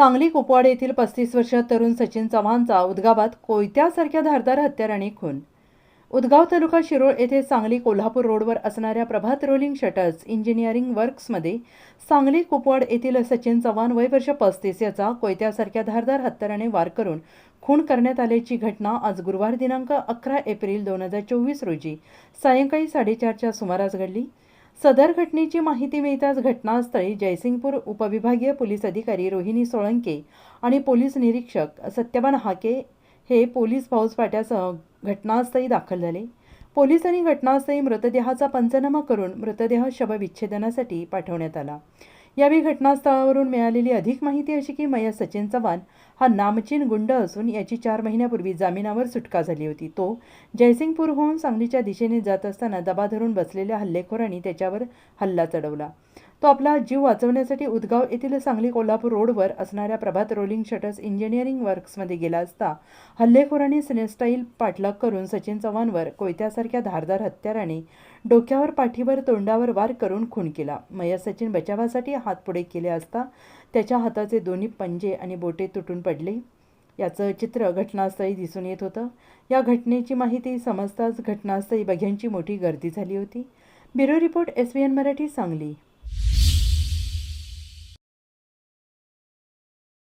सांगली कुपवाड येथील पस्तीस वर्षीय तरुण सचिन चव्हाणचा उदगावात कोयत्यासारख्या धारदार हत्याराने खून. उदगाव तालुका शिरोळ येथे सांगली कोल्हापूर रोडवर असणाऱ्या प्रभात रोलिंग शटर्स इंजिनिअरिंग वर्क्समध्ये सांगली कुपवाड येथील सचिन चव्हाण वय वर्ष पस्तीस याचा कोयत्यासारख्या धारदार हत्याराने वार करून खून करण्यात आल्याची घटना आज गुरुवार दिनांक अकरा एप्रिल दोन हजार चोवीस रोजी सायंकाळी साडेचारच्या सुमारास घडली. सदर घटनेची माहिती मिळताच घटनास्थळी जयसिंगपूर उपविभागीय पोलीस अधिकारी रोहिणी सोळंके आणि पोलीस निरीक्षक सत्यवान हाके हे पोलीस फौजफाट्यासह घटनास्थळी दाखल झाले. पोलिसांनी घटनास्थळी मृतदेहाचा पंचनामा करून मृतदेह शवविच्छेदनासाठी पाठवण्यात आला. यावेळी घटनास्थळावरून मिळालेली अधिक माहिती अशी की मया सचिन चव्हाण हा नामचीन गुंड असून याची चार महिन्यापूर्वी जामिनावर सुटका झाली होती. तो जयसिंगपूरहून सांगलीच्या दिशेने जात असताना दबा धरून बसलेल्या हल्लेखोरांनी त्याच्यावर हल्ला चढवला. तो आपला जीव वाचवण्यासाठी उदगाव येथील सांगली कोल्हापूर रोडवर असणाऱ्या प्रभात रोलिंग शटर्स इंजिनिअरिंग वर्क्समध्ये गेला असता हल्लेखोरांनी सिनेस्टाईल पाठलाग करून सचिन चव्हाणवर कोयत्यासारख्या धारदार हत्याराने डोक्यावर पाठीवर तोंडावर वार करून खून केला. मया सचिन बचावासाठी हात पुढे केले असता त्याच्या हाताचे दोन्ही पंजे आणि बोटे तुटून पडले. याचं चित्र घटनास्थळी दिसून येत होतं. या घटनेची माहिती समजताच घटनास्थळी बघ्यांची मोठी गर्दी झाली होती. Bureau report S V N Marathi Sangli.